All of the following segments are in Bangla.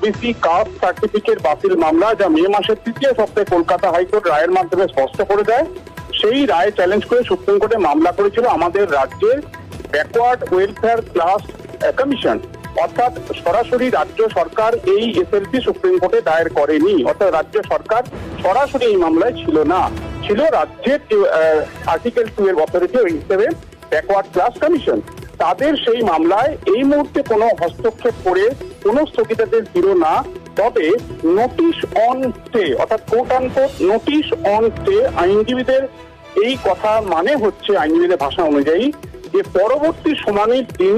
ওবিসি কাস্ট সার্টিফিকেট বাতিল মামলা যা মে মাসের তৃতীয় সপ্তাহে কলকাতা হাইকোর্ট রায়ের মাধ্যমে স্পষ্ট করে দেয়, সেই রায় চ্যালেঞ্জ করে সুপ্রিম কোর্টে মামলা করেছিল আমাদের রাজ্যের ব্যাকওয়ার্ড ওয়েলফেয়ার ক্লাস কমিশন অর্থাৎ সরাসরি রাজ্য সরকার এই এসএলপি সুপ্রিম কোর্টে দায়ের করেনি, অর্থাৎ রাজ্য সরকার সরাসরি এই মামলায় ছিল না। ছিল রাজ্যের আর্টিকেল টু এর অথরিটি হিসেবে ব্যাকওয়ার্ড ক্লাস কমিশন তাদের সেই মামলায় এই মুহূর্তে কোনো হস্তক্ষেপ করে কোনো স্থগিতাদেশ দিল না, তবে নোটিশ অন স্টে অর্থাৎ court court notice on stay আইনজীবীদের এই কথা মানে হচ্ছে আইনজীবীদের ভাষা অনুযায়ী যে পরবর্তী শুনানির দিন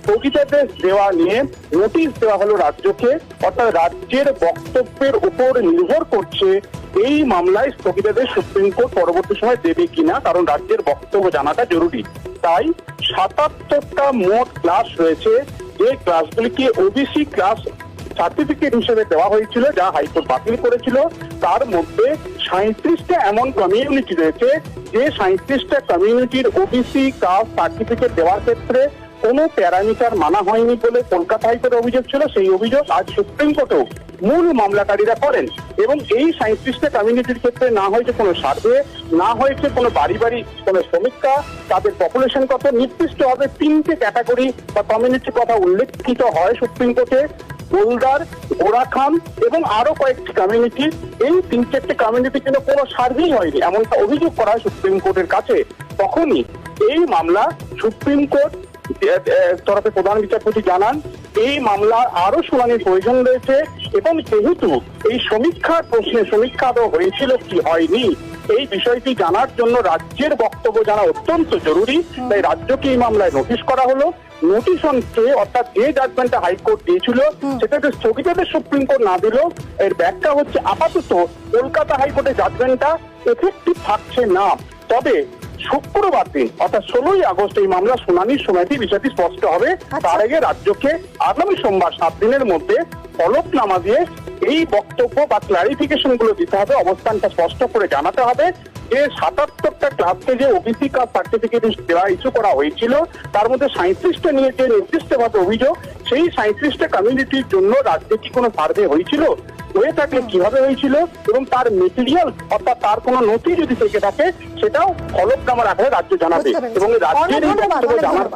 স্থগিতাদেশ দেওয়া নিয়ে নোটিশ দেওয়া হলো রাজ্যকে, অর্থাৎ রাজ্যের বক্তব্যের উপর নির্ভর করছে এই মামলায় স্থগিতাদেশ সুপ্রিম কোর্ট পরবর্তী সময় দেবে কিনা, কারণ রাজ্যের বক্তব্য জানাটা জরুরি। তাই সাতাত্তরটা মোট ক্লাস রয়েছে। যে ক্লাসগুলিকে ওবিসি ক্লাস সার্টিফিকেট হিসেবে দেওয়া হয়েছিল, যা হাইকোর্ট বাতিল করেছিল, তার মধ্যে সাঁত্রিশটা এমন কমিউনিটি রয়েছে, যে সাঁত্রিশটা কমিউনিটির ওবিসি কাস্ট সার্টিফিকেট দেওয়ার ক্ষেত্রে কোনো প্যারামিটার মানা হয়নি বলে কলকাতা হাইকোর্টের অভিযোগ ছিল, সেই অভিযোগ আজ সুপ্রিম কোর্টেও মূল মামলাকারীরা করেন। এবং এই সাঁত্রিশটা কমিউনিটির ক্ষেত্রে না হয়েছে কোনো সার্ভে, না হয়েছে কোনো বাড়ি বাড়ি কোনো সমীক্ষা, তাদের পপুলেশন কত, নির্দিষ্টভাবে তিনটে ক্যাটাগরি বা কমিউনিটির কথা উল্লেখিত হয় সুপ্রিম কোর্টে বোলদার গোরাখান এবং আরও কয়েকটি কমিউনিটি এই তিন চারটে কমিউনিটির জন্য কোনো সার্ভেই হয়নি, এমনটা অভিযোগ করা হয় সুপ্রিম কোর্টের কাছে। তখনই এই মামলা সুপ্রিম কোর্ট তরফে প্রধান বিচারপতি জানান এই মামলা আরও শুনানির প্রয়োজন রয়েছে এবং যেহেতু এই সমীক্ষার প্রশ্নে সমীক্ষা আদৌ হয়েছিল কি হয়নি এই বিষয়টি জানার জন্য রাজ্যের বক্তব্য জানা অত্যন্ত জরুরি। তাই রাজ্যকে এই মামলায় নোটিশ করা হলো। নোটিশ অন স্টে অর্থাৎ যে জাজমেন্টটা হাইকোর্ট দিয়েছিল সেটাকে স্থগিতাদেশ সুপ্রিম কোর্ট না দিলেও এর ব্যাখ্যা হচ্ছে আপাতত কলকাতা হাইকোর্টের জাজমেন্টটা এফেক্টিভ থাকছে না। তবে শুক্রবার দিন অর্থাৎ ষোলোই আগস্ট এই মামলা শুনানির সময়টি বিষয়টি স্পষ্ট হবে। তার আগে রাজ্যকে আগামী সোমবার সাত দিনের মধ্যে ফলকনামা দিয়ে এই বক্তব্য বা ক্লারিফিকেশনগুলো দিতে হবে অবস্থানটা স্পষ্ট করে জানাতে হবে। যে সাতাত্তরটা ক্লাসকে যে ওবিসি কার্ড সার্টিফিকেট দেওয়া ইস্যু করা হয়েছিল তার মধ্যে সাঁত্রিশটা নিয়ে যে নির্দিষ্টভাবে অভিযোগ সেই সাঁত্রিশটা কমিউনিটির জন্য রাজ্যে কি কোনো সার্ভে হয়েছিল? হয়ে থাকলে কীভাবে হয়েছিল এবং তার মেটেরিয়াল অর্থাৎ তার কোনো নথি যদি থেকে থাকে সেটাও ফলকনামার আকারে রাজ্য জানাবে। এবং রাজ্যের জানার।